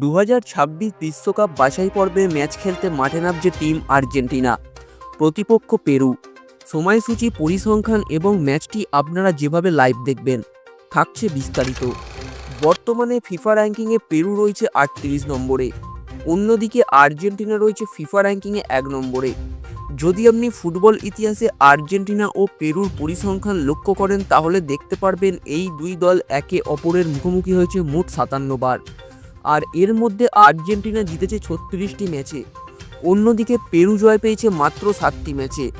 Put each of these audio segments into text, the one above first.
দু বিশ্বকাপ বাছাই পর্বে ম্যাচ খেলতে মাঠে নামছে টিম আর্জেন্টিনা। প্রতিপক্ষ পেরু। সময়সূচি, পরিসংখ্যান এবং ম্যাচটি আপনারা যেভাবে লাইভ দেখবেন, থাকছে বিস্তারিত। বর্তমানে ফিফা র্যাঙ্কিংয়ে পেরু রয়েছে আটত্রিশ নম্বরে। অন্যদিকে আর্জেন্টিনা রয়েছে ফিফা র্যাঙ্কিংয়ে এক নম্বরে। যদি আপনি ফুটবল ইতিহাসে আর্জেন্টিনা ও পেরুর পরিসংখ্যান লক্ষ্য করেন, তাহলে দেখতে পারবেন এই দুই দল একে অপরের মুখোমুখি হয়েছে মোট সাতান্ন বার। আর এর মধ্যে আর্জেন্টিনা জিতেছে ছত্রিশটি ম্যাচে। অন্যদিকে পেরু জয় পেয়েছে মাত্র সাতটি ম্যাচে।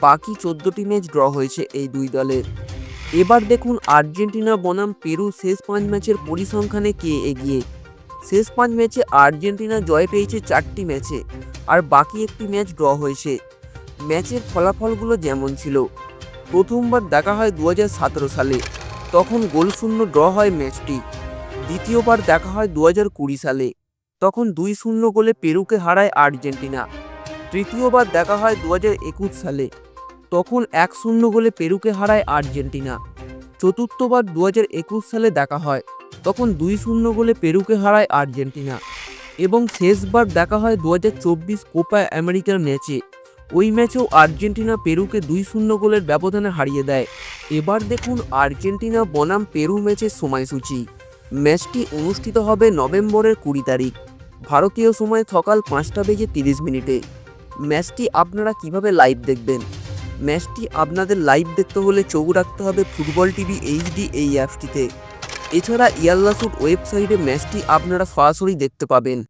বাকি চোদ্দটি ম্যাচ ড্র হয়েছে এই দুই দলের। এবার দেখুন আর্জেন্টিনা বনাম পেরু শেষ পাঁচ ম্যাচের পরিসংখ্যানে কে এগিয়ে। শেষ পাঁচ ম্যাচে আর্জেন্টিনা জয় পেয়েছে চারটি ম্যাচে আর বাকি একটি ম্যাচ ড্র হয়েছে। ম্যাচের ফলাফলগুলো যেমন ছিল। প্রথমবার দেখা হয় দু হাজার সতেরো সালে। তখন গোলশূন্য ড্র হয় ম্যাচটি। দ্বিতীয়বার দেখা হয় দু সালে। তখন দুই শূন্য গোলে পেরুকে হারায় আর্জেন্টিনা। তৃতীয়বার দেখা হয় দু সালে। তখন এক শূন্য গোলে পেরুকে হারায় আর্জেন্টিনা। চতুর্থবার দু একুশ সালে দেখা হয়। তখন দুই শূন্য গোলে পেরুকে হারায় আর্জেন্টিনা। এবং শেষবার দেখা হয় দু কোপা আমেরিকার ম্যাচে। ওই ম্যাচেও আর্জেন্টিনা পেরুকে দুই শূন্য গোলের ব্যবধানে হারিয়ে দেয়। এবার দেখুন আর্জেন্টিনা বনাম পেরু ম্যাচের সময়সূচি। ম্যাচটি অনুষ্ঠিত হবে নভেম্বরের কুড়ি তারিখ। ভারতীয় সময় সকাল পাঁচটা বেজে তিরিশ মিনিটে। ম্যাচটি আপনারা কীভাবে লাইভ দেখবেন? ম্যাচটি আপনাদের লাইভ দেখতে হলে চোখ রাখতে হবে ফুটবল টিভি এইচডি এই অ্যাপটিতে। এছাড়া ইয়াল্লাসুট ওয়েবসাইটে ম্যাচটি আপনারা সরাসরি দেখতে পাবেন।